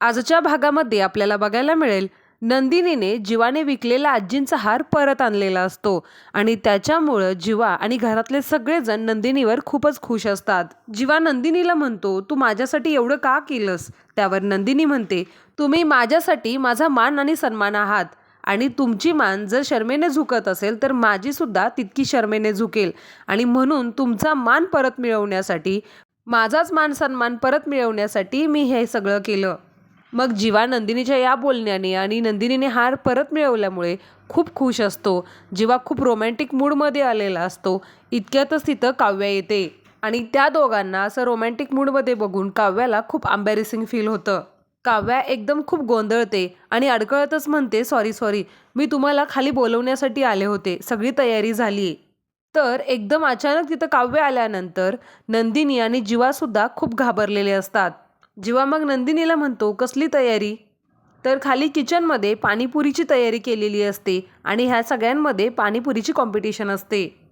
आजच्या भागामध्ये आपल्याला बघायला मिळेल नंदिनीने जीवाने विकलेला आजींचा हार परत आणलेला असतो आणि त्याच्यामुळं जीवा आणि घरातले सगळेजण नंदिनीवर खूपच खुश असतात. जीवा नंदिनीला म्हणतो तू माझ्यासाठी एवढं का केलंस? त्यावर नंदिनी म्हणते तुम्ही माझ्यासाठी माझा मान आणि सन्मान आहात आणि तुमची मान जर शर्मेने झुकत असेल तर माझीसुद्धा तितकी शर्मेने झुकेल आणि म्हणून तुमचा मान परत मिळवण्यासाठी माझाच मान सन्मान परत मिळवण्यासाठी मी हे सगळं केलं. मग जीवा नंदिनीच्या या बोलण्याने आणि नंदिनीने हार परत मिळवल्यामुळे खूप खुश असतो. जीवा खूप रोमॅन्टिक मूडमध्ये आलेला असतो. इतक्यातच तिथं काव्या येते. आणि त्या दोघांना असं रोमॅन्टिक मूडमध्ये बघून काव्याला खूप अम्बॅरेसिंग फील होतं. काव्या एकदम खूप गोंधळते आणि अडकळतच म्हणते सॉरी सॉरी मी तुम्हाला खाली बोलवण्यासाठी आले होते. सगळी तयारी झाली तर एकदम अचानक तिथं काव्य आल्यानंतर नंदिनी आणि जीवासुद्धा खूप घाबरलेले असतात. जेव्हा मग नंदिनीला म्हणतो कसली तयारी? तर खाली किचनमध्ये पाणीपुरीची तयारी केलेली असते आणि ह्या सगळ्यांमध्ये पाणीपुरीची कॉम्पिटिशन असते.